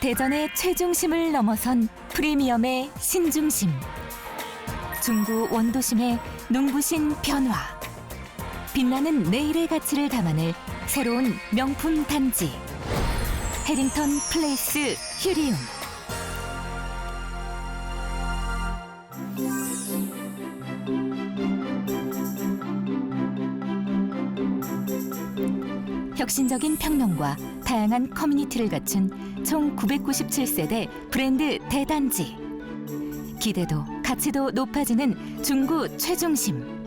대전의 최중심을 넘어선 프리미엄의 신중심. 중구 원도심의 눈부신 변화. 빛나는 내일의 가치를 담아낼 새로운 명품 단지. 해링턴 플레이스 휴리움. 혁신적인 평론과 다양한 커뮤니티를 갖춘 총 997세대 브랜드 대단지. 기대도 가치도 높아지는 중구 최중심.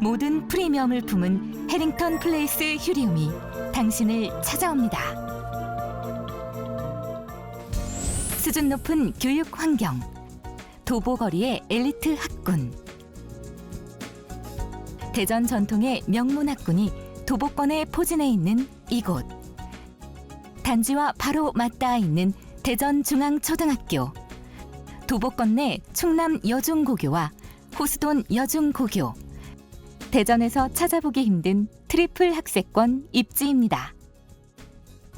모든 프리미엄을 품은 해링턴 플레이스 휴리움이 당신을 찾아옵니다. 수준 높은 교육 환경, 도보거리의 엘리트 학군. 대전 전통의 명문 학군이 도보권에 포진해 있는 이곳. 단지와 바로 맞닿아 있는 대전중앙초등학교. 도보권 내 충남 여중고교와 호수돈 여중고교. 대전에서 찾아보기 힘든 트리플 학세권 입지입니다.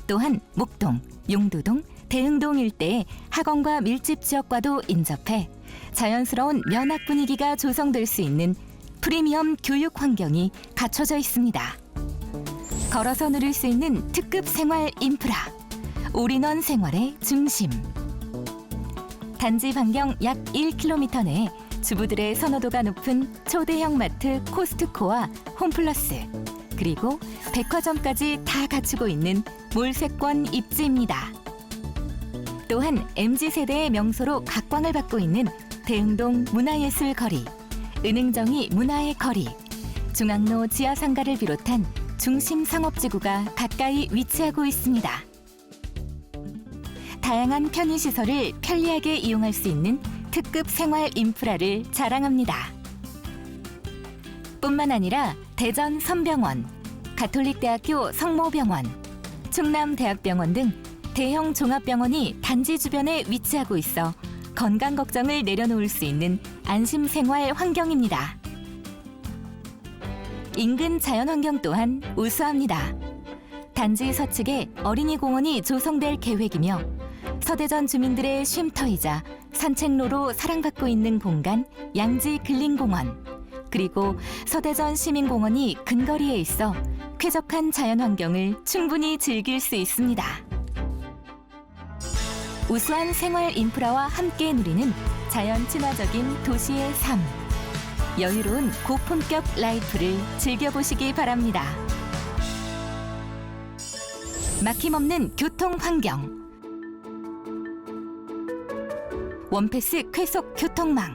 또한 목동, 용두동, 대흥동 일대의 학원과 밀집 지역과도 인접해 자연스러운 면학 분위기가 조성될 수 있는 프리미엄 교육 환경이 갖춰져 있습니다. 걸어서 누릴 수 있는 특급 생활 인프라, 올인원 생활의 중심. 단지 반경 약 1km 내에 주부들의 선호도가 높은 초대형 마트 코스트코와 홈플러스, 그리고 백화점까지 다 갖추고 있는 몰세권 입지입니다. 또한 MZ 세대의 명소로 각광을 받고 있는 대흥동 문화예술 거리, 은흥정이 문화의 거리, 중앙로 지하상가를 비롯한 중심 상업지구가 가까이 위치하고 있습니다. 다양한 편의시설을 편리하게 이용할 수 있는 특급 생활 인프라를 자랑합니다. 뿐만 아니라 대전 선병원, 가톨릭대학교 성모병원, 충남대학병원 등 대형 종합병원이 단지 주변에 위치하고 있어 건강 걱정을 내려놓을 수 있는 안심 생활 환경입니다. 인근 자연 환경 또한 우수합니다. 단지 서측에 어린이 공원이 조성될 계획이며 서대전 주민들의 쉼터이자 산책로로 사랑받고 있는 공간 양지 근린공원 그리고 서대전 시민공원이 근거리에 있어 쾌적한 자연 환경을 충분히 즐길 수 있습니다. 우수한 생활 인프라와 함께 누리는 자연 친화적인 도시의 삶. 여유로운 고품격 라이프를 즐겨보시기 바랍니다. 막힘없는 교통 환경. 원패스 쾌속 교통망.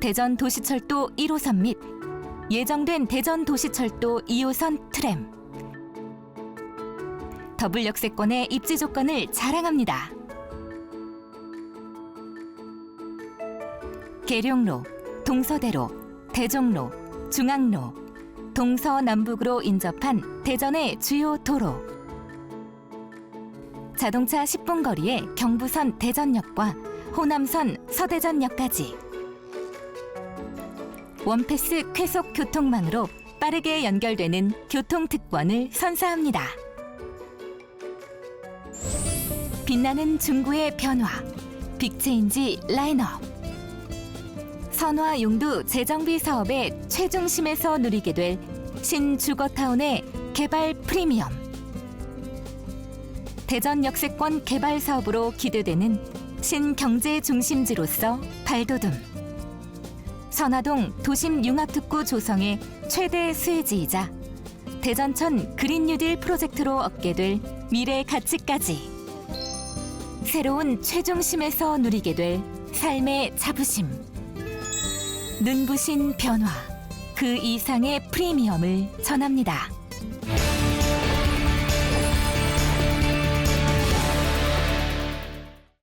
대전 도시철도 1호선 및 예정된 대전 도시철도 2호선 트램. 더블 역세권의 입지 조건을 자랑합니다. 계룡로, 동서대로, 대종로, 중앙로, 동서남북으로 인접한 대전의 주요 도로. 자동차 10분 거리에 경부선 대전역과 호남선 서대전역까지. 원패스 쾌속 교통망으로 빠르게 연결되는 교통특권을 선사합니다. 빛나는 중구의 변화, 빅체인지 라인업. 선화 용두 재정비 사업의 최중심에서 누리게 될 신주거타운의 개발 프리미엄. 대전 역세권 개발 사업으로 기대되는 신경제 중심지로서 발돋움. 선화동 도심 융합특구 조성의 최대 수혜지이자 대전천 그린 뉴딜 프로젝트로 얻게 될 미래 가치까지. 새로운 최중심에서 누리게 될 삶의 자부심. 눈부신 변화. 그 이상의 프리미엄을 전합니다.